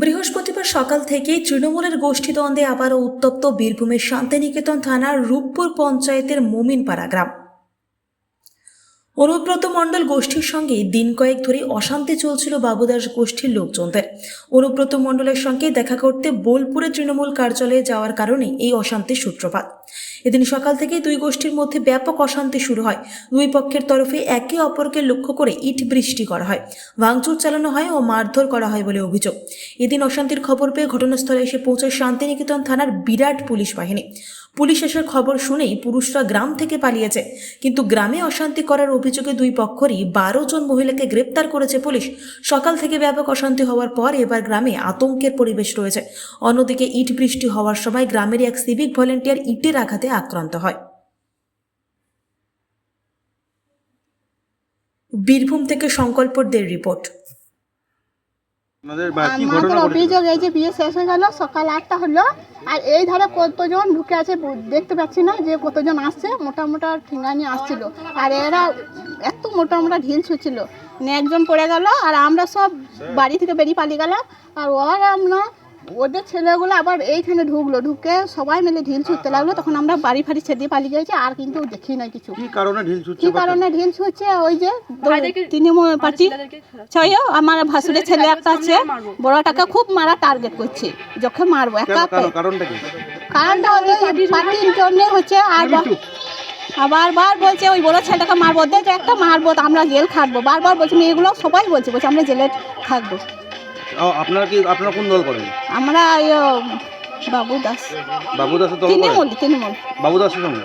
বৃহস্পতিবার সকাল থেকেই তৃণমূলের গোষ্ঠীদ্বন্দ্বে আবারও উত্তপ্ত বীরভূমের শান্তিনিকেতন থানার রূপপুর পঞ্চায়েতের মোমিনপাড়া গ্রাম। অনুব্রত মণ্ডল গোষ্ঠীর সঙ্গে দিন কয়েক ধরে অশান্তি চলছিল বাবুদাস গোষ্ঠীর লোকজনদের। অনুব্রত মণ্ডলের সঙ্গে দেখা করতে বোলপুরে তৃণমূল কার্যালয়ে যাওয়ার কারণে এই অশান্তির সূত্রপাত। এদিন সকাল থেকেই দুই গোষ্ঠীর মধ্যে ব্যাপক অশান্তি শুরু হয়। দুই পক্ষের তরফে একে অপরকে লক্ষ্য করে ইট বৃষ্টি করা হয়। ভাঙচুর চালানো হয় ও মারধর করা হয় বলে অভিযোগ। এদিন অশান্তির খবর পেয়ে ঘটনাস্থলে এসে পৌঁছায় শান্তিনিকেতন থানার বিরাট পুলিশ বাহিনী। পুলিশ আসার খবর শুনেই পুরুষরা গ্রাম থেকে পালিয়েছে। কিন্তু গ্রামে অশান্তি করার অভিযোগে দুই পক্ষরই বারো জন মহিলাকে গ্রেপ্তার করেছে পুলিশ। সকাল থেকে ব্যাপক অশান্তি হওয়ার পর এবার গ্রামে আতঙ্কের পরিবেশ রয়েছে। অন্যদিকে ইট বৃষ্টি হওয়ার সময় গ্রামের এক সিভিক ভলেন্টিয়ার ইটের আঘাতে আক্রান্ত হয়। বীরভূম থেকে সংকল্পদের রিপোর্ট। আমাদের অভিযোগ এই যে বিয়ে শেষ হয়ে গেল সকাল আটটা হলো আর এই ধারে কতজন ঢুকে আছে দেখতে পাচ্ছি না যে কতজন আসছে মোটা মোটা ঠেঙ্গা নিয়ে আসছিল। আর এরা এত মোটা মোটা ঢিল ছুঁচ্ছিল। একজন পড়ে গেল আর আমরা সব বাড়ি থেকে বেরিয়ে পালিয়ে গেলাম আর ওরা আমরা ওদের ছেলেগুলো আবার এইখানে ঢুকলো ঢুকে সবাই মিলে ঢিল ছুটতে লাগল। তখন আমরা বাড়ি ফাড়ি ছেড়ে পালিয়ে গেছি আর কিন্তু দেখি না কিছু। কি কারণে ঢিল ছুটছে কি কারণে ঢিল ছুঁচ্ছে ওই যে তৃণমূল পার্টি। ছয় আমার ভাসুরের ছেলে একটা আছে বড়টাকে খুব মারা টার্গেট করছে যখন মারবো একা কারণটা কি? কারণটা ওই পার্টির জন্য হচ্ছে আর বা- আবার বার বলছে ওই বড় ছেলেটাকে মারবো দেখ একটা মারবো তো আমরা জেল খাটবো। বারবার বলছে মেয়েগুলো সবাই বলছে বলছে আমরা জেলে থাকব আপনারা কি আপনারা কোন দল করেন? আমরা ইয়ে, বাবু দাস বাবু দাসের দল করেন? তৃণমূল। তৃণমূল বাবু দাসের সঙ্গে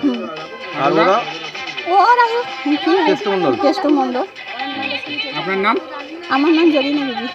আর ওরা? ওরা কি কেষ্ট মণ্ডল কেষ্ট মণ্ডল আপনার নাম? আমার নাম জরিনা বিবি।